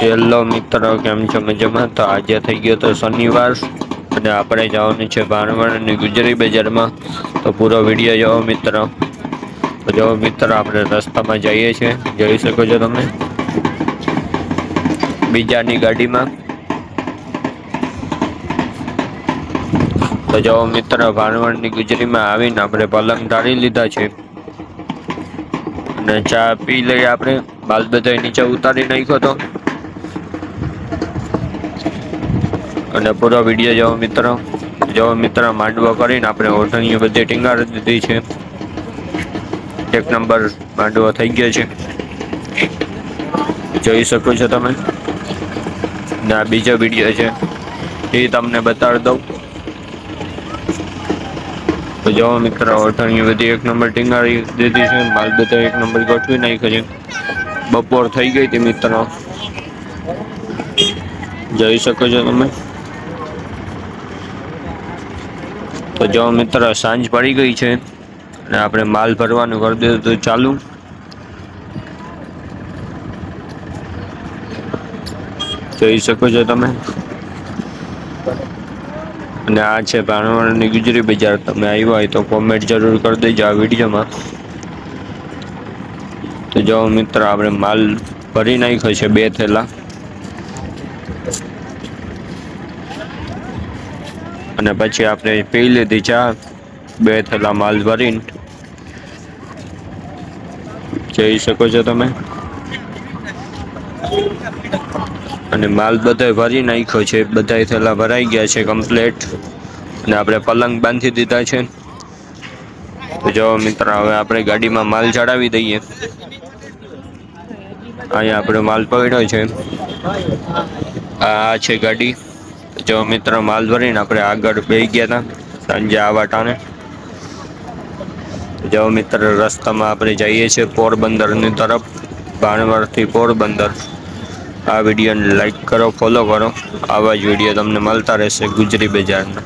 Hello મિત્રો, કેમ છો? મજામાં? તો આજે થઈ ગયો તો શનિવાર અને આપણે જવાનું છે ભાણવડ ગુજરી બજારમાં. તો પૂરો વીડિયો જવો મિત્રો. તો જવો મિત્રો, આપણે રસ્તામાં જઈએ છીએ. જોઈ શકો છો તમે. બીજાની ગાડીમાં. તો જવો મિત્ર ભાણવડની ગુજરીમાં આવીને આપણે પલંગ ઢાળી લીધા છે. અને ચા પી લઈ આપણે. બાલ બધા નીચે ઉતારી નાખ્યો તો. અને પૂરો વીડિયો જેવો મિત્રો જેવો મિત્ર, માંડવો કરીને આપણે ઓઢણીઓ બધી ટીંગાડી દીધી છે. એક નંબર માંડવો થઈ ગયો છે. જોઈ શકો છો તમે? ને આ બીજો વીડિયો છે. એ તમને બતાવી દઉં. તો જવો મિત્ર ઓઠણીઓ બધી એક નંબર ટીંગાડી દીધી છે. માલ બધા એક નંબર ગોઠવી નાખ્યો છે. બપોર થઈ ગઈ હતી મિત્રો. જઈ શકો છો તમે? તો જો મિત્ર, સાંજ પડી ગઈ છે અને આપણે માલ ભરવાનું કરી દીધું તો ચાલુ. જોઈ શકો છો તમે. અને આ છે ભાણવડની ગુજરી બજાર. તમે આવ્યા હોય તો કોમેન્ટ જરૂર કરી દેજો આ વિડીયોમાં. તો જો મિત્ર, આપણે માલ ભરી નાખ્યો છે બે થેલા. અને પછી આપણે પી લીધી ચા. બે થેલા માલ ભરીને. જઈ શકો છો તમે. અને માલ બધો ભરી નાખ્યો છે. બધા થેલા ભરાઈ ગયા છે કમ્પ્લેટ અને આપણે પલંગ બાંધી દીધા છે. તો જો મિત્ર, હવે આપણે ગાડીમાં માલ ચડાવી દઈએ. અહીંયા આપણે માલ પડ્યો છે. આ છે ગાડી. જો મિત્ર માલ ભરીને આપણે આગળ બે ગયા હતા સાંજે આવા ટાણે જો મિત્ર રસ્તામાં આપણે જઈએ છીએ પોરબંદરની તરફ ભાણવરથી પોરબંદર. આ વિડીયોને લાઈક કરો ફોલો કરો. આવા જ વીડિયો તમને મળતા રહેશે ગુજરી બજારના